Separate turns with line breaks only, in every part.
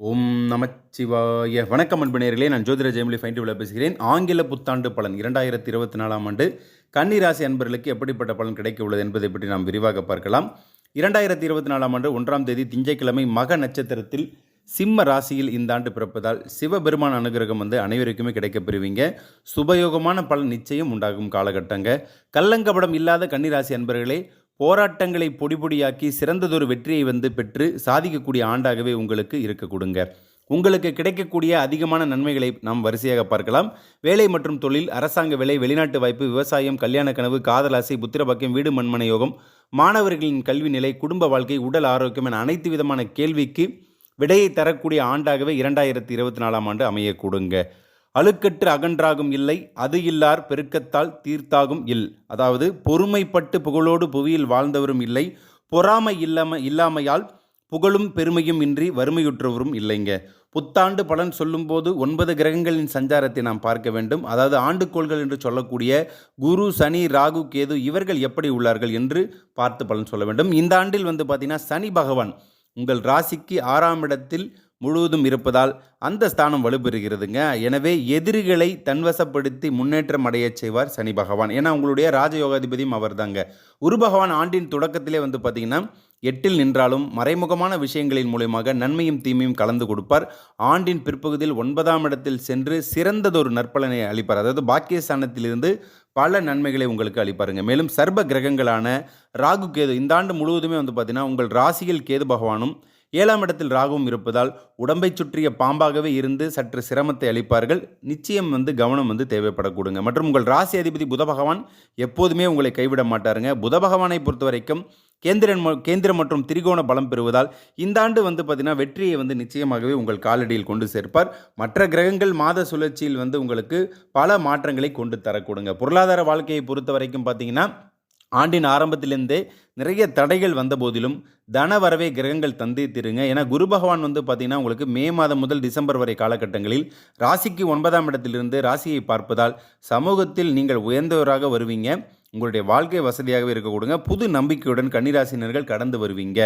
ஓம் நமச்சிவாய. வணக்கம் அன்பு நான் ஜோதிர ஜெயமொழி ஃபைன் டிவியில் பேசுகிறேன். ஆங்கில புத்தாண்டு பலன் இரண்டாயிரத்தி இருபத்தி நாலாம் ஆண்டு கன்னிராசி அன்பர்களுக்கு எப்படிப்பட்ட பலன் கிடைக்க உள்ளது என்பதை பற்றி நாம் விரிவாக பார்க்கலாம். இரண்டாயிரத்தி இருபத்தி நாலாம் ஆண்டு ஒன்றாம் தேதி திங்கட்கிழமை மக நட்சத்திரத்தில் சிம்ம ராசியில் இந்த ஆண்டு பிறப்பதால் சிவபெருமான் அனுகிரகம் வந்து அனைவருக்குமே கிடைக்க பெறுவீங்க. சுபயோகமான பலன் நிச்சயம் உண்டாகும் காலகட்டங்க. கள்ளங்கபடம் இல்லாத கன்னிராசி அன்பர்களே போராட்டங்களை பொடி பொடியாக்கி சிறந்ததொரு வெற்றியை வந்து பெற்று சாதிக்கக்கூடிய ஆண்டாகவே உங்களுக்கு இருக்க கொடுங்க. உங்களுக்கு கிடைக்கக்கூடிய அதிகமான நன்மைகளை நாம் வரிசையாக பார்க்கலாம். வேலை மற்றும் தொழில் அரசாங்க வேலை வெளிநாட்டு வாய்ப்பு விவசாயம் கல்யாண கனவு காதலாசை புத்திரபாக்கியம் வீடு மண்மனை யோகம் மாணவர்களின் கல்வி நிலை குடும்ப வாழ்க்கை உடல் ஆரோக்கியம் என அனைத்து விதமான கேள்விக்கு விடையை தரக்கூடிய ஆண்டாகவே இரண்டாயிரத்தி இருபத்தி நாலாம் ஆண்டு அமையக்கூடுங்க அழுக்கற்று அகன்றாகும் இல்லை அது இல்லார் பெருக்கத்தால் தீர்த்தாகும் இல். அதாவது பொறுமைப்பட்டு புகழோடு புவியில் வாழ்ந்தவரும் இல்லை பொறாமை இல்லாம இல்லாமையால் புகழும் பெருமையும் இன்றி வறுமையுற்றவரும் இல்லைங்க. புத்தாண்டு பலன் சொல்லும்போது ஒன்பது கிரகங்களின் சஞ்சாரத்தை நாம் பார்க்க வேண்டும். அதாவது ஆண்டுக்கோள்கள் என்று சொல்லக்கூடிய குரு சனி ராகு கேது இவர்கள் எப்படி உள்ளார்கள் என்று பார்த்து பலன் சொல்ல வேண்டும். இந்த ஆண்டில் வந்து பார்த்தீங்கன்னா சனி பகவான் உங்கள் ராசிக்கு ஆறாம் இடத்தில் முழுவதும் இருப்பதால் அந்த ஸ்தானம் வலுப்பெறுகிறதுங்க. எனவே எதிரிகளை தன்வசப்படுத்தி முன்னேற்றம் அடையச் செய்வார் சனி பகவான். ஏன்னா உங்களுடைய ராஜயோகாதிபதியும் அவர் தாங்க குரு பகவான் ஆண்டின் தொடக்கத்திலே வந்து பார்த்தீங்கன்னா எட்டில் நின்றாலும் மறைமுகமான விஷயங்களின் மூலயமாக நன்மையும் தீமையும் கலந்து கொடுப்பார். ஆண்டின் பிற்பகுதியில் ஒன்பதாம் இடத்தில் சென்று சிறந்ததொரு நற்பலனை அளிப்பார். அதாவது பாக்கியஸ்தானத்திலிருந்து பல நன்மைகளை உங்களுக்கு அளிப்பாருங்க. மேலும் சர்வ கிரகங்களான ராகு கேது இந்த ஆண்டு முழுவதுமே வந்து பார்த்தீங்கன்னா உங்கள் ராசியில் கேது பகவானும் ஏழாம் இடத்தில் ராகுவும் இருப்பதால் உடம்பை சுற்றிய பாம்பாகவே இருந்து சற்று சிரமத்தை அளிப்பார்கள். நிச்சயம் வந்து கவனம் வந்து தேவைப்படக்கூடுங்க. மற்றும் உங்கள் ராசி அதிபதி புத பகவான் எப்போதுமே உங்களை கைவிட மாட்டாருங்க. புத பகவானை பொறுத்த வரைக்கும் கேந்திரன் ம- கேந்திரம் மற்றும் திரிகோண பலம் பெறுவதால் இந்த ஆண்டு வந்து பார்த்தீங்கன்னா வெற்றியை வந்து நிச்சயமாகவே உங்கள் காலடியில் கொண்டு சேர்ப்பார். மற்ற கிரகங்கள் மாத சுழற்சியில் வந்து உங்களுக்கு பல மாற்றங்களை கொண்டு தரக்கூடுங்க. பொருளாதார வாழ்க்கையை பொறுத்த வரைக்கும் பார்த்தீங்கன்னா ஆண்டின் ஆரம்பத்திலிருந்தே நிறைய தடைகள் வந்த போதிலும் தன வரவை கிரகங்கள் தந்தித்திருங்க ஏன்னா குரு பகவான் வந்து பார்த்தீங்கன்னா உங்களுக்கு மே மாதம் முதல் டிசம்பர் வரை காலகட்டங்களில் ராசிக்கு ஒன்பதாம் இடத்திலிருந்து ராசியை பார்ப்பதால் சமூகத்தில் நீங்கள் உயர்ந்தவராக வருவீங்க. உங்களுடைய வாழ்க்கை வசதியாகவே இருக்க கொடுங்க. புது நம்பிக்கையுடன் கன்னிராசினர்கள் கடந்து வருவீங்க.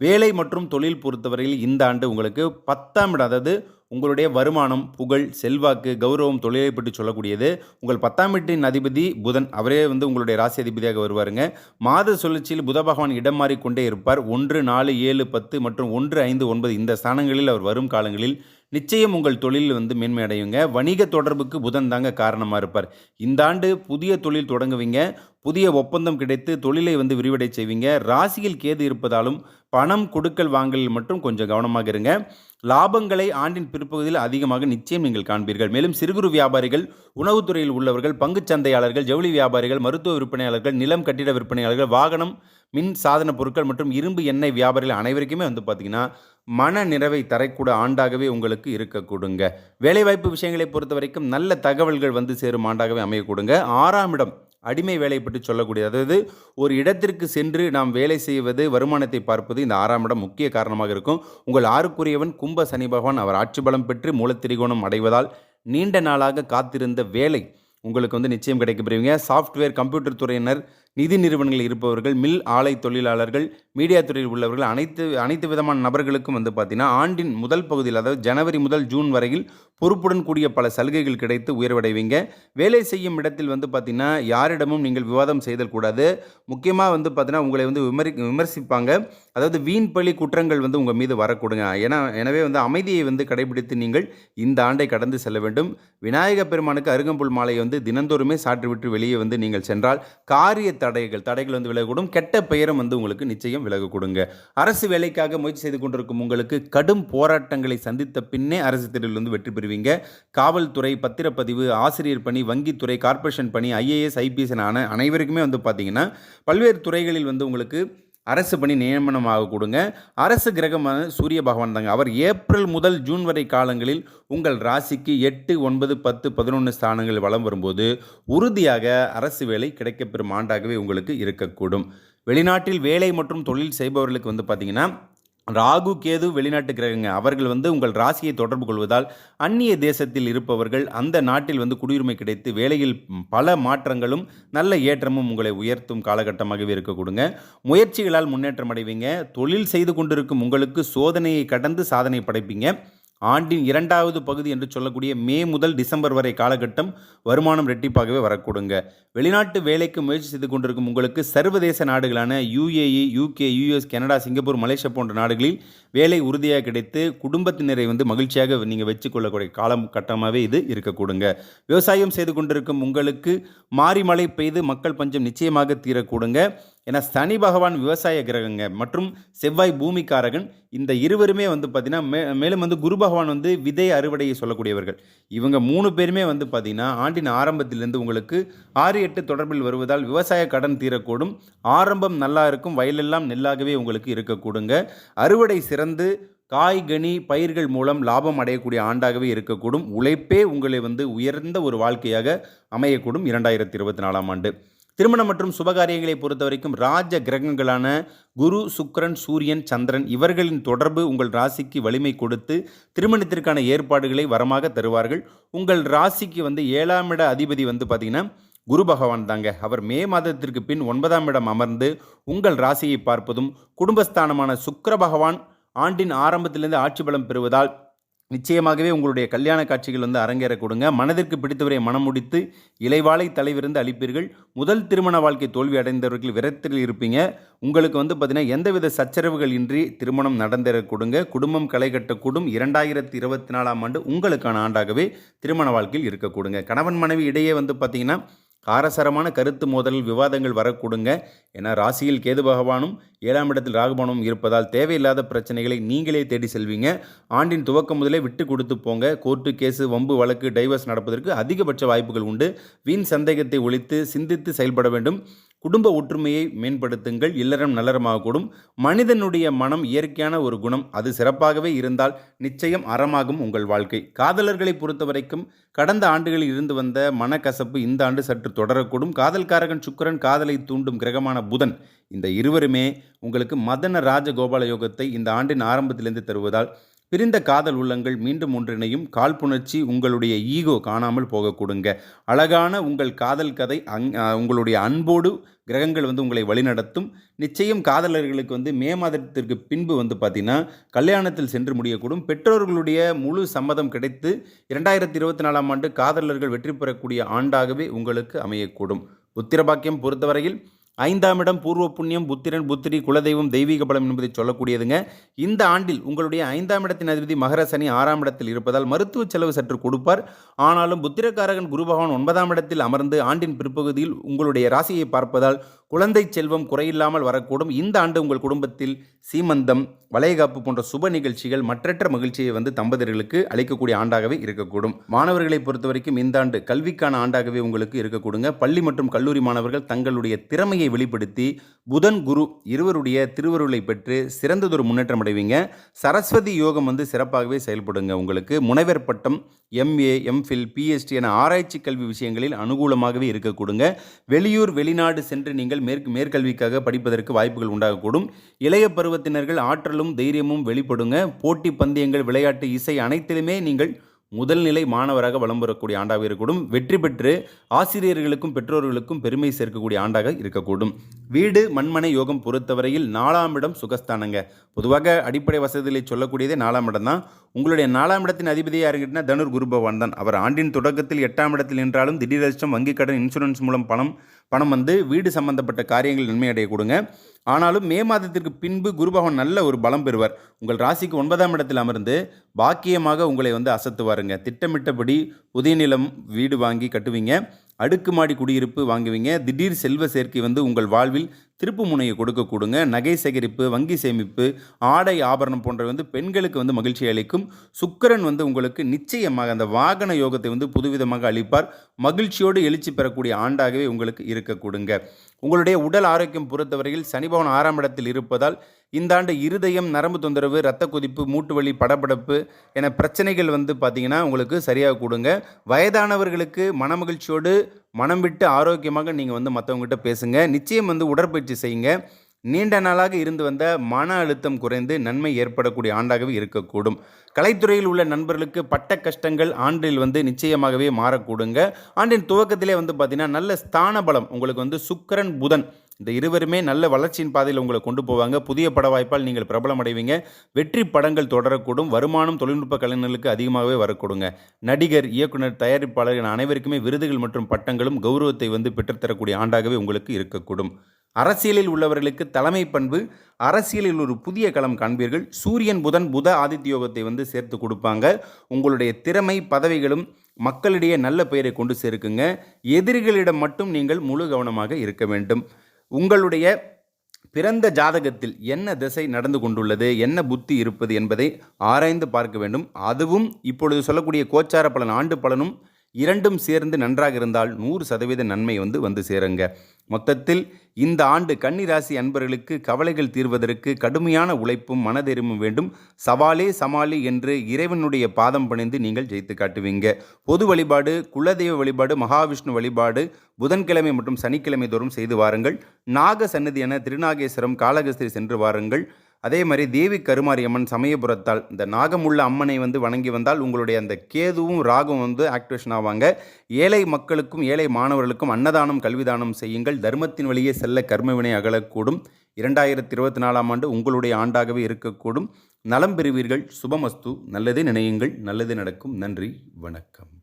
வேலை மற்றும் தொழில் பொறுத்தவரையில் இந்த ஆண்டு உங்களுக்கு பத்தாம் இடம் அதாவது உங்களுடைய வருமானம் புகழ் செல்வாக்கு கௌரவம் தொழிலை பற்றி சொல்லக்கூடியது. உங்கள் பத்தாம் வீட்டின் அதிபதி புதன் அவரே வந்து உங்களுடைய ராசி அதிபதியாக வருவாருங்க. மாத சுழற்சியில் புத பகவான் இடம் மாறிக்கொண்டே இருப்பார். ஒன்று நாலு ஏழு பத்து மற்றும் ஒன்று ஐந்து ஒன்பது இந்த ஸ்தானங்களில் அவர் வரும் காலங்களில் நிச்சயம் உங்கள் தொழில் வந்து மேன்மை அடையுங்க வணிக தொடர்புக்கு புதன் தாங்க காரணமாக இருப்பார். இந்த ஆண்டு புதிய தொழில் தொடங்குவீங்க. புதிய ஒப்பந்தம் கிடைத்து தொழிலை வந்து விரிவடை செய்வீங்க. ராசியில் கேது இருப்பதாலும் பணம் கொடுக்கல் வாங்கலில் மட்டும் கொஞ்சம் கவனமாக இருங்க. லாபங்களை ஆண்டின் பிற்பகுதியில் அதிகமாக நிச்சயம் நீங்கள் காண்பீர்கள். மேலும் சிறு குறு வியாபாரிகள் உணவுத்துறையில் உள்ளவர்கள் பங்குச் சந்தையாளர்கள் ஜவுளி வியாபாரிகள் மருத்துவ விற்பனையாளர்கள் நிலம் கட்டிட விற்பனையாளர்கள் வாகனம் மின் சாதன பொருட்கள் மற்றும் இரும்பு எண்ணெய் வியாபாரிகள் அனைவருக்குமே வந்து பார்த்திங்கன்னா மன நிறைவை தரக்கூட ஆண்டாகவே உங்களுக்கு இருக்கக்கூடுங்க வேலைவாய்ப்பு விஷயங்களை பொறுத்த வரைக்கும் நல்ல தகவல்கள் வந்து சேரும் ஆண்டாகவே அமையக்கூடுங்க ஆறாம் இடம் அடிமை வேலை பற்றி சொல்லக்கூடிய அதாவது ஒரு இடத்திற்கு சென்று நாம் வேலை செய்வது வருமானத்தை பார்ப்பது இந்த ஆறாம் இடம் முக்கிய காரணமாக இருக்கும். உங்கள் ஆறுக்குரியவன் கும்ப சனி பகவான் அவர் ஆட்சி பலம் பெற்று மூலத்திரிகோணம் அடைவதால் நீண்ட நாளாக காத்திருந்த வேலை உங்களுக்கு வந்து நிச்சயம் கிடைக்க பெறுவீங்க. சாஃப்ட்வேர் கம்ப்யூட்டர் துறையினர் நிதி நிறுவனங்களில் இருப்பவர்கள் மில் ஆலை தொழிலாளர்கள் மீடியா துறையில் உள்ளவர்கள் அனைத்து அனைத்து விதமான நபர்களுக்கும் வந்து பார்த்தீங்கன்னா ஆண்டின் முதல் பகுதியில் அதாவது ஜனவரி முதல் ஜூன் வரையில் பொறுப்புடன் கூடிய பல சலுகைகள் கிடைத்து உயர்வடைவீங்க. வேலை செய்யும் இடத்தில் வந்து பார்த்தீங்கன்னா யாரிடமும் நீங்கள் விவாதம் செய்தல் கூடாது. முக்கியமாக வந்து பார்த்தீங்கன்னா உங்களை வந்து விமரி விமர்சிப்பாங்க. அதாவது வீண் பழி குற்றங்கள் வந்து உங்கள் மீது வரக்கூடுங்க. ஏன்னா எனவே வந்து அமைதியை வந்து கடைபிடித்து நீங்கள் இந்த ஆண்டை கடந்து செல்ல வேண்டும். விநாயக பெருமானுக்கு அருகம்புல் மாலை வந்து தினந்தோறுமே சாற்றிவிட்டு வெளியே வந்து நீங்கள் சென்றால் காரிய தடைகள் தடைகள் வந்து விலகக்கூடும். கெட்ட பெயரும் வந்து உங்களுக்கு நிச்சயம் விலக கொடுங்க அரசு வேலைக்காக முயற்சி செய்து கொண்டிருக்கும் உங்களுக்கு கடும் போராட்டங்களை சந்தித்த பின்னே அரசு தேர்வில் வந்து வெற்றி பெறுவீங்க. காவல்துறை பத்திரப்பதிவு ஆசிரியர் பணி வங்கித்துறை கார்ப்பரேஷன் பணி ஐஏஎஸ் ஐபிஎஸ் ஆன அனைவருக்குமே வந்து பார்த்தீங்கன்னா பல்வேறு துறைகளில் வந்து உங்களுக்கு அரசு பணி நியமனமாக கொடுங்க. அரசு கிரகமான சூரிய பகவான் தாங்க. அவர் ஏப்ரல் முதல் ஜூன் வரை காலங்களில் உங்கள் ராசிக்கு எட்டு ஒன்பது பத்து பதினொன்று ஸ்தானங்கள் வலம் வரும்போது உறுதியாக அரசு வேலை கிடைக்கப்பெறும் ஆண்டாகவே உங்களுக்கு இருக்கக்கூடும். வெளிநாட்டில் வேலை மற்றும் தொழில் செய்பவர்களுக்கு வந்து பார்த்தீங்கன்னா ராகு கேது வெளிநாட்டு கிரகங்க அவர்கள் வந்து உங்கள் ராசியை தொடர்பு கொள்வதால் அந்நிய தேசத்தில் இருப்பவர்கள் அந்த நாட்டில் வந்து குடியுரிமை கிடைத்து வேலையில் பல மாற்றங்களும் நல்ல ஏற்றமும் உங்களை உயர்த்தும் காலகட்டமாகவே இருக்கக்கூடுங்க. முயற்சிகளால் முன்னேற்றம் அடைவீங்க. தொழில் செய்து கொண்டிருக்கும் உங்களுக்கு சோதனையை கடந்து சாதனை படைப்பீங்க. ஆண்டின் இரண்டாவது பகுதி என்று சொல்லக்கூடிய மே முதல் டிசம்பர் வரை காலகட்டம் வருமானம் ரெட்டிப்பாகவே வரக்கூடுங்க. வெளிநாட்டு வேலைக்கு முயற்சி செய்து கொண்டிருக்கும் உங்களுக்கு சர்வதேச நாடுகளான UAE UK US Canada Singapore Malaysia போன்ற நாடுகளில் வேலை உறுதியாக கிடைத்து குடும்பத்தினரை வந்து மகிழ்ச்சியாக நீங்கள் வச்சுக்கொள்ளக்கூடிய காலம் கட்டமாகவே இது இருக்கக்கூடுங்க. விவசாயம் செய்து கொண்டிருக்கும் உங்களுக்கு மாறி மழை பெய்து மக்கள் பஞ்சம் நிச்சயமாக தீரக்கூடுங்க. ஏன்னா சனி பகவான் விவசாய கிரகங்க மற்றும் செவ்வாய் பூமிக்காரகன் இந்த இருவருமே வந்து பார்த்திங்கன்னா மே மேலும் வந்து குரு பகவான் வந்து விதை அறுவடையை சொல்லக்கூடியவர்கள். இவங்க மூணு பேருமே வந்து பார்த்திங்கன்னா ஆண்டின் ஆரம்பத்திலிருந்து உங்களுக்கு ஆறு எட்டு தொடர்பில் வருவதால் விவசாய கடன் தீரக்கூடும். ஆரம்பம் நல்லா இருக்கும் வயலெல்லாம் நெல்லாகவே உங்களுக்கு இருக்கக்கூடுங்க. அறுவடை சிறந்து காய்கனி பயிர்கள் மூலம் லாபம் அடையக்கூடிய ஆண்டாகவே இருக்கக்கூடும். உழைப்பே உங்களை வந்து உயர்ந்த ஒரு வாழ்க்கையாக அமையக்கூடும் இரண்டாயிரத்தி இருபத்தி நாலாம் ஆண்டு. திருமணம் மற்றும் சுபகாரியங்களை பொறுத்த வரைக்கும் ராஜ கிரகங்களான குரு சுக்கரன் சூரியன் சந்திரன் இவர்களின் தொடர்பு உங்கள் ராசிக்கு வலிமை கொடுத்து திருமணத்திற்கான ஏற்பாடுகளை வரமாக தருவார்கள். உங்கள் ராசிக்கு வந்து ஏழாம் இட அதிபதி வந்து பார்த்திங்கன்னா குரு பகவான் தாங்க. அவர் மே மாதத்திற்கு பின் ஒன்பதாம் இடம் அமர்ந்து உங்கள் ராசியை பார்ப்பதும் குடும்பஸ்தானமான சுக்கர பகவான் ஆண்டின் ஆரம்பத்திலிருந்து ஆட்சி பலம் பெறுவதால் நிச்சயமாகவே உங்களுடைய கல்யாண காட்சிகள் வந்து அரங்கேற கொடுங்க. மனதிற்கு பிடித்தவரை மனம் முடித்து இலைவாளை தலைவிருந்து அளிப்பீர்கள். முதல் திருமண வாழ்க்கை தோல்வி அடைந்தவர்கள் விரத்தில் இருப்பீங்க. உங்களுக்கு வந்து பார்த்திங்கன்னா எந்தவித சச்சரவுகள் இன்றி திருமணம் நடந்தேற கொடுங்க. குடும்பம் களை கட்டக்கூடும். இரண்டாயிரத்தி இருபத்தி நாலாம் ஆண்டு உங்களுக்கான ஆண்டாகவே திருமண வாழ்க்கையில் இருக்கக்கூடுங்க கணவன் மனைவி இடையே வந்து பார்த்தீங்கன்னா காரசரமான கருத்து மோதல் விவாதங்கள் வரக்கூடுங்க. ஏன்னா ராசியில் கேது பகவானும் ஏழாம் இடத்தில் ராகுபானும் இருப்பதால் தேவையில்லாத பிரச்சனைகளை நீங்களே தேடி செல்வீங்க. ஆண்டின் துவக்கம் முதலே விட்டு கொடுத்து போங்க. கோர்ட்டு கேஸு வம்பு வழக்கு டைவர்ஸ் நடப்பதற்கு அதிகபட்ச வாய்ப்புகள் உண்டு. வீண் சந்தேகத்தை ஒழித்து சிந்தித்து செயல்பட வேண்டும். குடும்ப ஒற்றுமையை மேம்படுத்துங்கள் இல்லறம் நல்லறமாகக்கூடும் மனிதனுடைய மனம் இயற்கையான ஒரு குணம். அது சிறப்பாகவே இருந்தால் நிச்சயம் அறமாகும் உங்கள் வாழ்க்கை. காதலர்களை பொறுத்தவரைக்கும் கடந்த ஆண்டுகளில் இருந்து வந்த மனக்கசப்பு இந்த ஆண்டு சற்று தொடரக்கூடும். காதல்காரகன் சுக்கரன் காதலை தூண்டும் கிரகமான புதன் இந்த இருவருமே உங்களுக்கு மதன ராஜகோபால யோகத்தை இந்த ஆண்டின் ஆரம்பத்திலிருந்து தருவதால் பிரிந்த காதல் உள்ளங்கள் மீண்டும் ஒன்றிணையும். காழ்ப்புணர்ச்சி உங்களுடைய ஈகோ காணாமல் போகக்கூடுங்க. அழகான உங்கள் காதல் கதை அங் உங்களுடைய அன்போடு கிரகங்கள் வந்து உங்களை வழிநடத்தும். நிச்சயம் காதலர்களுக்கு வந்து மே மாதத்திற்கு பின்பு வந்து பார்த்திங்கன்னா கல்யாணத்தில் சென்று முடியக்கூடும். பெற்றோர்களுடைய முழு சம்மதம் கிடைத்து இரண்டாயிரத்தி இருபத்தி நாலாம் ஆண்டு காதலர்கள் வெற்றி பெறக்கூடிய ஆண்டாகவே உங்களுக்கு அமையக்கூடும். உத்திரபாக்கியம் பொறுத்தவரையில் ஐந்தாம் இடம் பூர்வ புண்ணியம் புத்திரன் புத்திரி குலதெய்வம் தெய்வீக பலம் என்பதை சொல்லக்கூடியதுங்க. இந்த ஆண்டில் உங்களுடைய ஐந்தாம் இடத்தின் அதிபதி மகர சனி ஆறாம் இடத்தில் இருப்பதால் மருத்துவ செலவு சற்று கொடுப்பார். ஆனாலும் புத்திரக்காரகன் குரு பகவான் ஒன்பதாம் இடத்தில் அமர்ந்து ஆண்டின் பிற்பகுதியில் உங்களுடைய ராசியை பார்ப்பதால் குழந்தை செல்வம் குறையில்லாமல் வரக்கூடும். இந்த ஆண்டு உங்கள் குடும்பத்தில் சீமந்தம் வளையகாப்பு போன்ற சுப நிகழ்ச்சிகள் மற்றற்ற மகிழ்ச்சியை வந்து தம்பதியர்களுக்கு அளிக்கக்கூடிய ஆண்டாகவே இருக்கக்கூடும். மாணவர்களை பொறுத்த வரைக்கும் இந்த ஆண்டு கல்விக்கான ஆண்டாகவே உங்களுக்கு இருக்கக்கூடுங்க. பள்ளி மற்றும் கல்லூரி மாணவர்கள் தங்களுடைய திறமையை வெளிப்படுத்தி புதன் குரு இருவருடைய திருவருளை பெற்று சிறந்ததொரு முன்னேற்றம் அடைவீங்க. சரஸ்வதி யோகம் வந்து சிறப்பாகவே செயல்படுங்க. உங்களுக்கு முனைவர் பட்டம் எம்ஏ எம்ஃபில் பிஎஸ்டி என ஆராய்ச்சி கல்வி விஷயங்களில் அனுகூலமாகவே இருக்கக்கூடுங்க. வெளியூர் வெளிநாடு சென்று நீங்கள் மேற்கு மேற்கல்விக்காக படிப்பதற்கு வாய்ப்புகள் உண்டாகக்கூடும். இளைய பருவத்தினர்கள் ஆற்றலும் தைரியமும் வெளிப்படுங்க. போட்டி பந்தயங்கள் விளையாட்டு இசை அனைத்திலுமே நீங்கள் முதல் நிலை மாணவராக வலம் பெறக்கூடிய ஆண்டாக இருக்கக்கூடும். வெற்றி பெற்று ஆசிரியர்களுக்கும் பெற்றோர்களுக்கும் பெருமை சேர்க்கக்கூடிய ஆண்டாக இருக்கக்கூடும். வீடு மண்மனை யோகம் பொறுத்தவரையில் நாலாம் இடம் சுகஸ்தானங்க. பொதுவாக அடிப்படை வசதிகளை சொல்லக்கூடியதே நாலாம் இடம் தான். உங்களுடைய நாலாம் இடத்தின் அதிபதியாக இருக்கிட்டனா தனுர் குரு பகவான் தான். அவர் ஆண்டின் தொடக்கத்தில் எட்டாம் இடத்தில் நின்றாலும் திடீர் அதிர்ஷ்டம் வங்கிக் கடன் இன்சூரன்ஸ் மூலம் பணம் பணம் வந்து வீடு சம்பந்தப்பட்ட காரியங்கள் நன்மை அடைய கொடுங்க. ஆனாலும் மே மாதத்திற்கு பின்பு குரு பகவான் நல்ல ஒரு பலம் பெறுவார். உங்கள் ராசிக்கு ஒன்பதாம் இடத்தில் அமர்ந்து பாக்கியமாக உங்களை வந்து அசத்துவாருங்க. திட்டமிட்டபடி உதயநிலம் வீடு வாங்கி கட்டுவீங்க. அடுக்குமாடி குடியிருப்பு வாங்குவீங்க. திடீர் செல்வ சேர்க்கை வந்து உங்கள் வாழ்வில் திருப்பு முனையை கொடுக்க கொடுங்க. நகை சேகரிப்பு வங்கி சேமிப்பு ஆடை ஆபரணம் போன்ற வந்து பெண்களுக்கு வந்து மகிழ்ச்சி அளிக்கும். சுக்கரன் வந்து உங்களுக்கு நிச்சயமாக அந்த வாகன யோகத்தை வந்து புதுவிதமாக அளிப்பார். மகிழ்ச்சியோடு எழுச்சி பெறக்கூடிய ஆண்டாகவே உங்களுக்கு இருக்க கொடுங்க. உங்களுடைய உடல் ஆரோக்கியம் பொறுத்தவரையில் சனிபவன் ஆறாம் இடத்தில் இருப்பதால் இந்த ஆண்டு இருதயம் நரம்பு தொந்தரவு இரத்த கொதிப்பு மூட்டு வலி படபடப்பு என பிரச்சனைகள் வந்து பார்த்திங்கன்னா உங்களுக்கு சரியாக கொடுங்க. வயதானவர்களுக்கு மனமகிழ்ச்சியோடு மனம் விட்டு ஆரோக்கியமாக நீங்கள் வந்து மற்றவங்ககிட்ட பேசுங்க. நிச்சயம் வந்து உடற்பயிற்சி செய்யுங்க. நீண்ட நாளாக இருந்து வந்த மன அழுத்தம் குறைந்து நன்மை ஏற்படக்கூடிய ஆண்டாகவே இருக்கக்கூடும். கலைத்துறையில் உள்ள நண்பர்களுக்கு பட்ட கஷ்டங்கள் ஆண்டில் வந்து நிச்சயமாகவே மாறக்கூடுங்க. ஆண்டின் துவக்கத்திலே வந்து பார்த்திங்கன்னா நல்ல ஸ்தான பலம் உங்களுக்கு வந்து சுக்கரன் புதன் இந்த இருவருமே நல்ல வளர்ச்சியின் பாதையில் உங்களை கொண்டு போவாங்க. புதிய பட வாய்ப்பால் நீங்கள் பிரபலம் அடைவீங்க வெற்றி படங்கள் தொடரக்கூடும். வருமானம் தொழில்நுட்ப கலைஞர்களுக்கு அதிகமாகவே வரக்கூடுங்க. நடிகர் இயக்குனர் தயாரிப்பாளர் என அனைவருக்குமே விருதுகள் மற்றும் பட்டங்களும் கௌரவத்தை வந்து பெற்றுத்தரக்கூடிய ஆண்டாகவே உங்களுக்கு இருக்கக்கூடும். அரசியலில் உள்ளவர்களுக்கு தலைமை பண்பு அரசியலில் ஒரு புதிய களம் காண்பீர்கள். சூரியன் புதன் புத ஆதித்ய யோகத்தை வந்து சேர்த்து கொடுப்பாங்க. உங்களுடைய திறமை பதவிகளும் மக்களிடையே நல்ல பெயரை கொண்டு சேர்க்குங்க. எதிரிகளிடம் மட்டும் நீங்கள் முழு கவனமாக இருக்க வேண்டும். உங்களுடைய பிறந்த ஜாதகத்தில் என்ன திசை நடந்து கொண்டுள்ளது என்ன புத்தி இருப்பது என்பதை ஆராய்ந்து பார்க்க வேண்டும். அதுவும் இப்பொழுது சொல்லக்கூடிய கோச்சார பலன் ஆண்டு பலனும் இரண்டும் சேர்ந்து நன்றாக இருந்தால் நூறு சதவீத நன்மை வந்து வந்து சேருங்க. மொத்தத்தில் இந்த ஆண்டு கன்னிராசி அன்பர்களுக்கு கவலைகள் தீர்வதற்கு கடுமையான உழைப்பும் மனதெருமும் வேண்டும். சவாலே சமாளி என்று இறைவனுடைய பாதம் பணிந்து நீங்கள் ஜெயித்து காட்டுவீங்க. பொது வழிபாடு குலதெய்வ வழிபாடு மகாவிஷ்ணு வழிபாடு புதன்கிழமை மற்றும் சனிக்கிழமை தோறும் செய்து வாருங்கள். நாக சன்னதியான என திருநாகேஸ்வரம் காளகஸ்திரி சென்று வாருங்கள். அதே மாதிரி தேவி கருமாரியம்மன் சமயபுரத்தால் இந்த நாகமுள்ள அம்மனை வந்து வணங்கி வந்தால் உங்களுடைய அந்த கேதுவும் ராகும் வந்து ஆக்டிவேஷன் ஆவாங்க. ஏழை மக்களுக்கும் ஏழை மாணவர்களுக்கும் அன்னதானம் கல்விதானம் செய்யுங்கள். தர்மத்தின் வழியே செல்ல கர்மவினை அகலக்கூடும். இரண்டாயிரத்தி இருபத்தி நாலாம் ஆண்டு உங்களுடைய ஆண்டாகவே இருக்கக்கூடும். நலம் பெறுவீர்கள். சுபமஸ்து. நல்லதே நினையுங்கள். நல்லது நடக்கும். நன்றி. வணக்கம்.